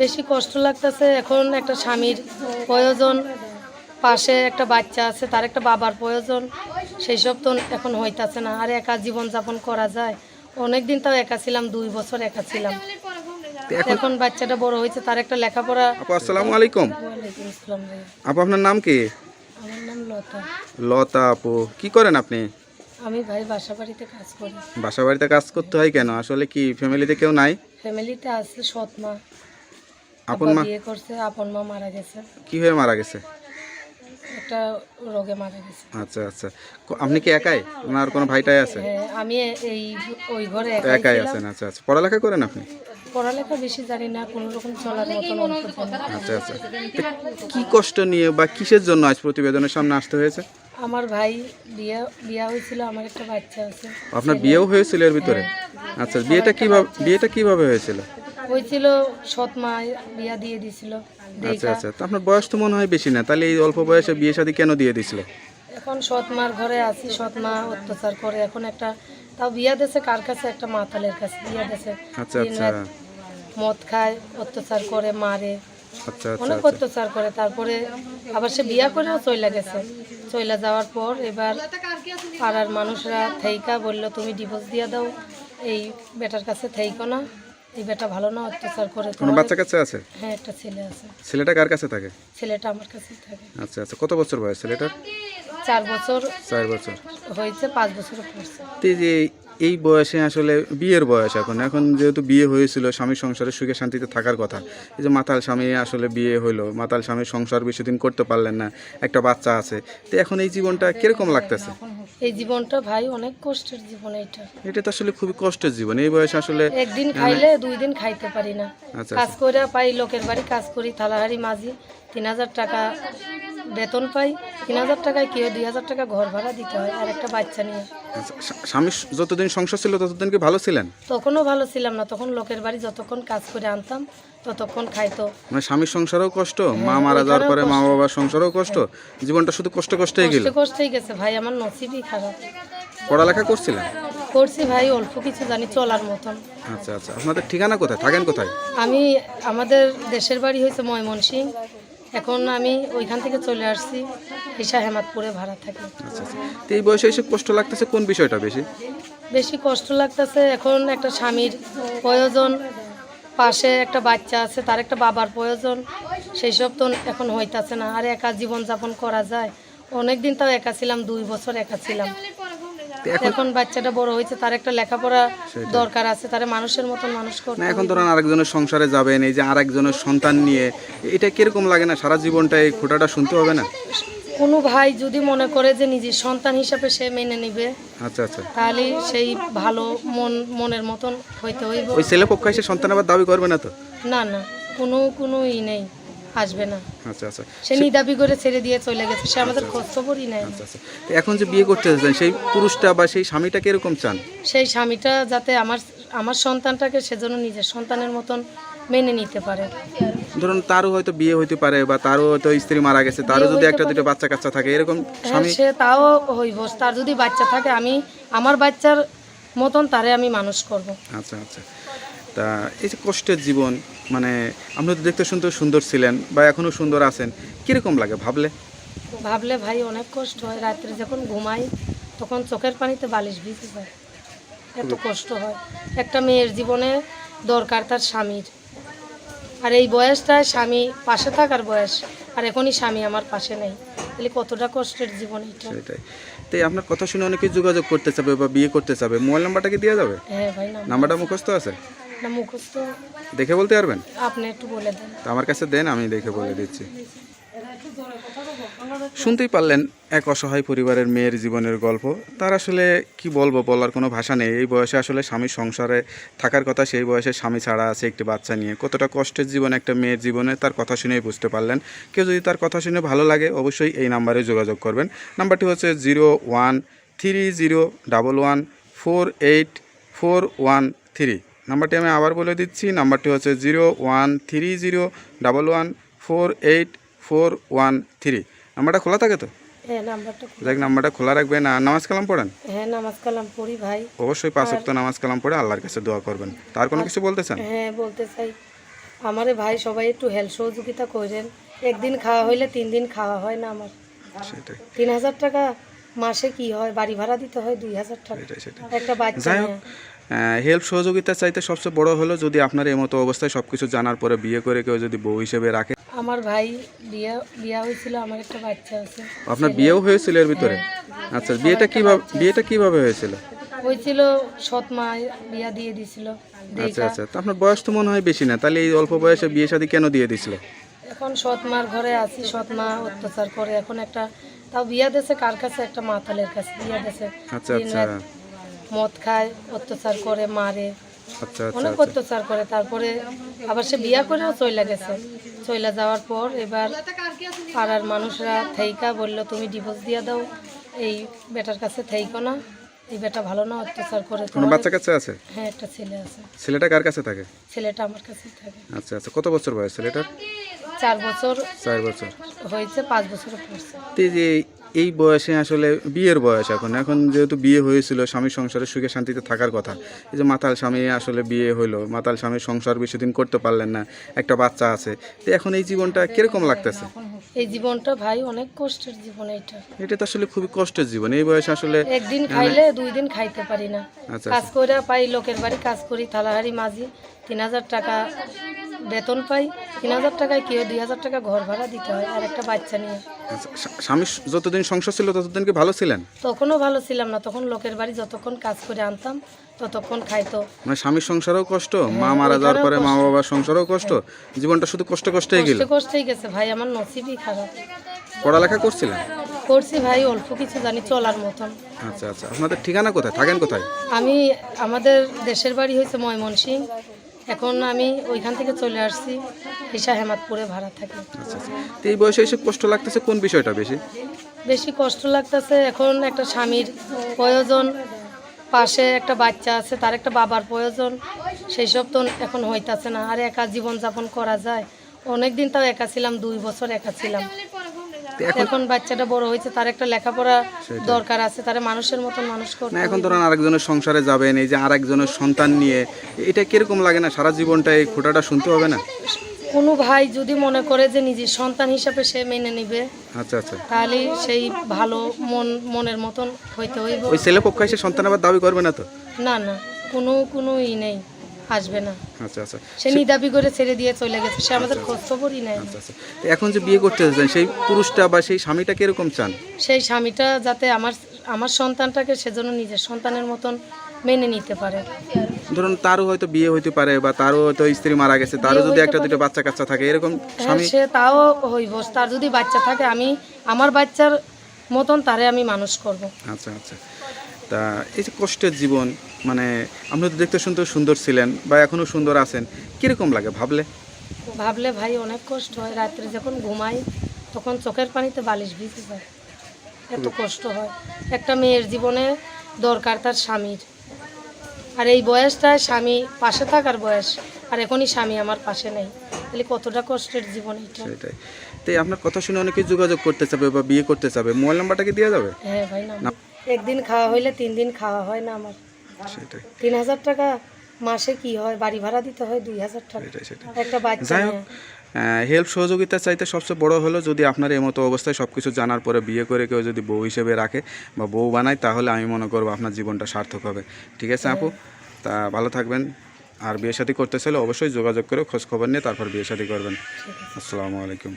বেশি কষ্ট লাগতেছে। এখন একটা স্বামীর প্রয়োজন পাশে একটা বাচ্চা আছে তার একটা বাবার প্রয়োজন সেই সব তো এখন হইতাছে না। আর একা জীবনযাপন করা যায়? অনেক দিন তাও একা ছিলাম দুই বছর একা ছিলাম। এখন বাচ্চাটা বড় হয়েছে তার একটা লেখাপড়া আসসালামু আলাইকুম। আপু আপনার নাম কি? আমার নাম লতা। লতা আপু কি করেন আপনি? আমি ভাই বাসা বাড়িতে কাজ করি। বাসা বাড়িতে কাজ করতে হয় কেন? আসলে কি ফ্যামিলিতে কেউ নাই? ফ্যামিলিতে আছে সৎ মা আপন মা? বিয়ে করছে আপন মা মারা গেছে। কি হয়ে মারা গেছে? একটা রোগে মারা গেছে। আচ্ছা আচ্ছা। আপনি কি একাই? ওনার কোনো ভাইটাই আছে? হ্যাঁ, আমি এই ওই ঘরে একাই আছেন আচ্ছা আচ্ছা। পড়ালেখা করেন আপনি? পড়ালেখা বেশি জানি না কোনো রকম চলার। আচ্ছা আচ্ছা। কি কষ্ট নিয়ে বা কিসের জন্য আজ প্রতিবেদনের সামনে আসতে হয়েছে? আমার ভাই বিয়ে বিয়া হয়েছিল আমার একটা বাচ্চা আছে। আপনার বিয়েও হয়েছিল এর ভিতরে? আচ্ছা বিয়েটা কীভাবে বিয়েটা কীভাবে হয়েছিল? হয়েছিল সৎ মা বিয়া দিয়ে দিছিল আচ্ছা আচ্ছা। তো আপনার বয়স তো মনে হয় বেশি না তাহলে এই অল্প বয়সে বিয়ে শাদী কেন দিয়ে দিছিল? এখন সৎ মার ঘরে আছি সৎ মা অত্যাচার করে। এখন একটা তাও বিয়া দেশে কার কাছে? একটা মাতালের কাছে বিয়া দেশে আচ্ছা আচ্ছা। মদ খায় অত্যাচার করে মারে। আচ্ছা আচ্ছা অনেক অত্যাচার করে। তারপরে আবার সে বিয়া করেও চইলা গেছে। চইলা যাওয়ার পর এবার পাড়ার মানুষরা থেইকা বলল তুমি ডিভোর্স দিয়ে দাও। এই বেটার কাছে থেইকো না। এই বেটা ভালো না অত্যাচার করে কোনো বাচ্চা কাচ্চা আছে? হ্যাঁ একটা ছেলে আছে। ছেলেটা কার কাছে থাকে? ছেলেটা আমার কাছেই থাকে। আচ্ছা আচ্ছা কত বছর বয়স ছেলেটার? চার বছর চার বছর। হয়েছে পাঁচ বছর পড়ছে। এই বয়সে আসলে বিয়ের বয়স এখন। এখন যেহেতু বিয়ে হয়েছিল স্বামী সংসারে সুখে শান্তিতে থাকার কথা। এই যে মাতাল স্বামী আসলে বিয়ে হলো মাতাল স্বামী সংসার বেশি দিন করতে পারলেন না একটা বাচ্চা আছে। তো এখন এই জীবনটা কীরকম লাগতেছে? এই জীবনটা ভাই অনেক কষ্টের জীবন এইটা এটা তো আসলে খুবই কষ্টের জীবন। এই বয়সে আসলে একদিন খাইলে দুই দিন খাইতে পারি না। আচ্ছা কাজ করে পাই লোকের বাড়ি কাজ করি থালাহারি মাঝি তিন হাজার টাকা বেতন পাই তিন হাজার টাকায় কেউ দুই হাজার টাকা ঘর ভাড়া দিতে হয় আর একটা বাচ্চা নিয়ে। স্বা- স্বামী যতদিন সংসার ছিল ততদিন কি ভালো ছিলেন? তখনও ভালো ছিলাম না তখন লোকের বাড়ি যতক্ষণ কাজ করে আনতাম ততক্ষণ খাইতো। মানে স্বামীর সংসারও কষ্ট মা মারা যাওয়ার পরে মা বাবার সংসারও কষ্ট জীবনটা শুধু কষ্ট কষ্টই গেল। কষ্টে কষ্টেই গেছে ভাই আমার নসিবই খারাপ। পড়ালেখা করছিলেন? করছি ভাই অল্প কিছু জানি চলার মতন। আচ্ছা আচ্ছা আপনাদের ঠিকানা কোথায়? থাকেন কোথায়? আমি আমাদের দেশের বাড়ি হয়েছে ময়মনসিং এখন আমি ওইখান থেকে চলে আসছি ঈশা হেমাদপুরে ভাড়া থাকি। আচ্ছা আচ্ছা। তো এই বয়সে এসে কষ্ট লাগতেছে? কোন বিষয়টা বেশি? বেশি কষ্ট লাগতেছে এখন একটা স্বামীর প্রয়োজন পাশে একটা বাচ্চা আছে তার একটা বাবার প্রয়োজন সেই সব তো এখন হইতাছে না। আর একা জীবনযাপন করা যায়। অনেক দিন তাও একা ছিলাম দুই বছর একা ছিলাম। এখন বাচ্চাটা বড় হয়েছে তার একটা লেখাপড়া দরকার আছে তার মানুষের মতন মানুষ করতে না এখন ধরেন আরেকজনের সংসারে যাবেন এই যে আরেকজনের সন্তান নিয়ে এটা কীরকম লাগে না? সারা জীবনটা এই খোটাটা শুনতে হবে না? কোনো ভাই যদি মনে করে যে নিজের সন্তান হিসাবে সে মেনে নিবে আচ্ছা আচ্ছা। তাহলে সেই ভালো মন মনের মতন হইতে হইব। ওই ছেলে পক্ষ এসে সন্তান আবার দাবি করবে না তো? না না কোনো কোনো ই নেই। আসবে না। আচ্ছা আচ্ছা। সে নিদাবি করে ছেড়ে দিয়ে চলে গেছে। সে আমাদের খোঁজ খবরই নেয় আচ্ছা আচ্ছা। এখন যে বিয়ে করতে যাচ্ছেন সেই পুরুষটা বা সেই স্বামীটা কীরকম চান? সেই স্বামীটা যাতে আমার আমার সন্তানটাকে সেজন্য নিজের সন্তানের মতন মেনে নিতে পারে। ধরুন তারও হয়তো বিয়ে হইতে পারে বা তারও হয়তো স্ত্রী মারা গেছে তারও যদি একটা দুটো বাচ্চা কাচ্চা থাকে এরকম হ্যাঁ সে তাও হইব। তার যদি বাচ্চা থাকে আমি আমার বাচ্চার মতন তারে আমি মানুষ করব। আচ্ছা আচ্ছা। তা এই যে কষ্টের জীবন মানে আপনি তো দেখতে শুনতে সুন্দর ছিলেন বা এখনও সুন্দর আছেন কীরকম লাগে ভাবলে? ভাবলে ভাই অনেক কষ্ট হয় রাত্রে যখন ঘুমাই তখন চোখের পানিতে বালিশ ভিজে যায়। এত কষ্ট হয়। একটা মেয়ের জীবনে দরকার তার স্বামীর। আর এই বয়সটায় স্বামী পাশে থাকার বয়স আর এখনই স্বামী আমার পাশে নেই। তাহলে কতটা কষ্টের জীবন এটা? সেটাই। তাই আপনার কথা শুনে অনেকে যোগাযোগ করতে চাবে বা বিয়ে করতে চাবে মোবাইল নাম্বারটা কি দেওয়া যাবে? হ্যাঁ ভাই নাম্বারটা মুখস্থ আছে? না মুখস্থ দেখে বলতে পারবেন? আপনি একটু বলে দেন। তো আমার কাছে দেন আমি দেখে বলে দিচ্ছি। শুনতেই পারলেন এক অসহায় পরিবারের মেয়ের জীবনের গল্প। তার আসলে কি বলব বলার কোনো ভাষা নেই। এই বয়সে আসলে স্বামীর সংসারে থাকার কথা সেই বয়সে স্বামী ছাড়া আছে একটি বাচ্চা নিয়ে। কতটা কষ্টের জীবন একটা মেয়ের জীবনে তার কথা শুনেই বুঝতে পারলেন। কেউ যদি তার কথা শুনে ভালো লাগে অবশ্যই এই নাম্বারে যোগাযোগ করবেন। নাম্বারটি হচ্ছে zero one three zero double one four eight four one three. নাম্বারটি আমি আবার বলে দিচ্ছি নাম্বারটি হচ্ছে zero one three zero double one four eight four one three. নাম্বারটা খোলা থাকে তো? হ্যাঁ দেখ নাম্বারটা খোলা রাখবেন আর নামাজ কালাম পড়েন? হ্যাঁ নামাজ কালাম পড়ি ভাই। অবশ্যই পাঁচ ওয়াক্ত নামাজ কালাম পড়ে আল্লাহর কাছে দোয়া করবেন। তার কোনো কিছু বলতে চান? হ্যাঁ বলতে চাই। আমারে ভাই সবাই একটু হেল্প সহযোগিতা করেন। একদিন খাওয়া হইলে তিন দিন খাওয়া হয় না আমার। সেটাই। তিন হাজার টাকা মাসে কি হয়? বাড়ি ভাড়া দিতে হয় দুই হাজার টাকা। একটা বাচ্চা যাই হোক হেল্প সহযোগিতা চাইতে সবচেয়ে বড় হলো যদি আপনার এই মতো অবস্থায় সব কিছু জানার পরে বিয়ে করে কেউ যদি বউ হিসেবে রাখে। আমার ভাই বিয়ে বিয়ে হয়েছিল আমার একটা বাচ্চা আছে। আপনার বিয়েও হয়েছিল এর ভিতরে? আচ্ছা বিয়েটা কীভাবে বিয়েটা কীভাবে হয়েছিল? হয়েছিল সৎ মা বিয়া দিয়ে দিছিল আচ্ছা আচ্ছা তো আপনার বয়স তো মনে হয় বেশি না তাহলে এই অল্প বয়সে বিয়ে শাদী কেন দিয়ে দিছিল এখন সৎ মার ঘরে আছি সৎ মা অত্যাচার করে এখন একটা তাও বিয়া দেশে কার কাছে? একটা মাতালের কাছে বিয়া দেশে আচ্ছা আচ্ছা। মদ খায় অত্যাচার করে মারে। আচ্ছা অনেক অত্যাচার করে। তারপরে আবার সে বিয়া করেও চইলা গেছে। চইলা যাওয়ার পর এবার পাড়ার মানুষরা থেইকা বলল তুমি ডিভোর্স দিয়ে দাও। এই বেটার কাছে থেইকো না। এই বেটা ভালো না অত্যাচার করে কোনো তোমার বাচ্চা কাছে আছে? হ্যাঁ একটা ছেলে আছে। ছেলেটা কার কাছে থাকে? ছেলেটা আমার কাছেই থাকে। আচ্ছা আচ্ছা। কত বছর বয়স ছেলেটার? চার বছর চার বছর। হয়েছে পাঁচ বছরে এই যে এই বয়সে আসলে বিয়ের বয়স এখন। এখন যেহেতু বিয়ে হয়েছিল স্বামী সংসারে সুখে শান্তিতে থাকার কথা। এই যে মাতাল স্বামী আসলে বিয়ে হলো মাতাল স্বামীর সংসার বেশি দিন করতে পারলেন না একটা বাচ্চা আছে। তো এখন এই জীবনটা কীরকম লাগতেছে? এই জীবনটা ভাই অনেক কষ্টের জীবন এটা। এটা তো আসলে খুবই কষ্টের জীবন। এই বয়সে আসলে একদিন খাইলে দুই দিন খাইতে পারি না। আচ্ছা কাজ করে পাই লোকের বাড়ি কাজ করি থালাহারি মাঝি তিন হাজার টাকা বেতন পাই তিন হাজার টাকায় কি হয়? দুই হাজার টাকা ঘর ভাড়া দিতে হয় আর একটা বাচ্চা নিয়ে। আচ্ছা, স্বা- স্বামী যতদিন সংসার ছিল ততদিন কি ভালো ছিলেন? তখনও ভালো ছিলাম না তখন লোকের বাড়ি যতক্ষণ কাজ করে আনতাম ততক্ষণ খাইতো। মানে স্বামীর সংসারও কষ্ট মা মারা যাওয়ার পরে মা বাবার সংসারও কষ্ট জীবনটা শুধু কষ্ট কষ্টই গেল। কষ্টে কষ্টেই গেছে ভাই আমার নসিবই খারাপ। পড়ালেখা করছিলেন? করছি ভাই অল্প কিছু জানি চলার মতন। আচ্ছা আচ্ছা আপনাদের ঠিকানা কোথায়? থাকেন কোথায়? আমি আমাদের দেশের বাড়ি হয়েছে ময়মনসিং এখন আমি ওইখান থেকে চলে আসছি ঈশা হেমাদপুরে ভাড়া থাকি। আচ্ছা আচ্ছা। তো এই বয়সে এসে কষ্ট লাগতেছে কোন বিষয়টা বেশি? বেশি কষ্ট লাগতেছে এখন একটা স্বামীর প্রয়োজন পাশে একটা বাচ্চা আছে তার একটা বাবার প্রয়োজন সেই সব তো এখন হইতাছে না। আর একা জীবনযাপন করা যায়? অনেক দিন তাও একা ছিলাম দুই বছর একা ছিলাম। এখন বাচ্চাটা বড় হয়েছে তার একটা লেখাপড়া দরকার আছে তার মানুষের মতন মানুষ করতে এখন ধরেন আরেকজনের সংসারে যাবেন এই যে আরেকজনের সন্তান নিয়ে এটা কীরকম লাগে না? সারা জীবনটা এই খোটাটা শুনতে হবে না? কোনো ভাই যদি মনে করে যে নিজের সন্তান হিসাবে সে মেনে নিবে আচ্ছা আচ্ছা। তাহলে সেই ভালো মন মনের মতন হইতে হইব। ওই ছেলে পক্ষ এসে সন্তান আবার দাবি করবে না তো? না না কোনো কোনো ই নেই। আসবে না। আচ্ছা আচ্ছা। সে নিদাবি করে ছেড়ে দিয়ে চলে গেছে। সে আমাদের খোঁজ খবরই নেয় আচ্ছা আচ্ছা। এখন যে বিয়ে করতে যাচ্ছেন সেই পুরুষটা বা সেই স্বামীটা কীরকম চান? সেই স্বামীটা যাতে আমার আমার সন্তানটাকে সেজন্য নিজের সন্তানের মতন মেনে নিতে পারে। ধরুন তারও হয়তো বিয়ে হইতে পারে বা তারও হয়তো স্ত্রী মারা গেছে তারও যদি একটা দুটো বাচ্চা কাচ্চা থাকে এরকম হ্যাঁ স্বামী সে তাও হইব। তার যদি বাচ্চা থাকে আমি আমার বাচ্চার মতন তারে আমি মানুষ করব। আচ্ছা আচ্ছা। তা এই যে কষ্টের জীবন মানে আপনি তো দেখতে শুনতে সুন্দর ছিলেন বা এখনও সুন্দর আছেন কীরকম লাগে ভাবলে? ভাবলে ভাই অনেক কষ্ট হয় রাত্রে যখন ঘুমাই তখন চোখের পানিতে বালিশ ভিজে যায়। এত কষ্ট হয়। একটা মেয়ের জীবনে দরকার তার স্বামীর। আর এই বয়সটায় স্বামী পাশে থাকার বয়স আর এখনই স্বামী আমার পাশে নেই। তাহলে কতটা কষ্টের জীবন এটা? সেটাই। তো আপনার কথা শুনে অনেকে যোগাযোগ করতে চাবে বা বিয়ে করতে চাবে মোবাইল নাম্বারটাকে দেওয়া যাবে? হ্যাঁ ভাই না। একদিন খাওয়া হইলে তিন দিন খাওয়া হয় না আমার। সেটাই। তিন হাজার টাকা মাসে কি হয়? বাড়ি ভাড়া দিতে হয় দুই হাজার টাকা। একটা বাচ্চা যাই হোক। হেল্প সহযোগিতা চাইতে সবচেয়ে বড় হলো যদি আপনার এই মতো অবস্থায় সব কিছু জানার পরে বিয়ে করে কেউ যদি বউ হিসেবে রাখে বা বউ বানায় তাহলে আমি মনে করব আপনার জীবনটা সার্থক হবে। ঠিক আছে আপু? তা ভালো থাকবেন। আর বিয়ে শাদী করতে চাইলে অবশ্যই যোগাযোগ করে খোঁজ খবর নিয়ে তারপর বিয়ে শাদী করবেন। আসসালামু আলাইকুম।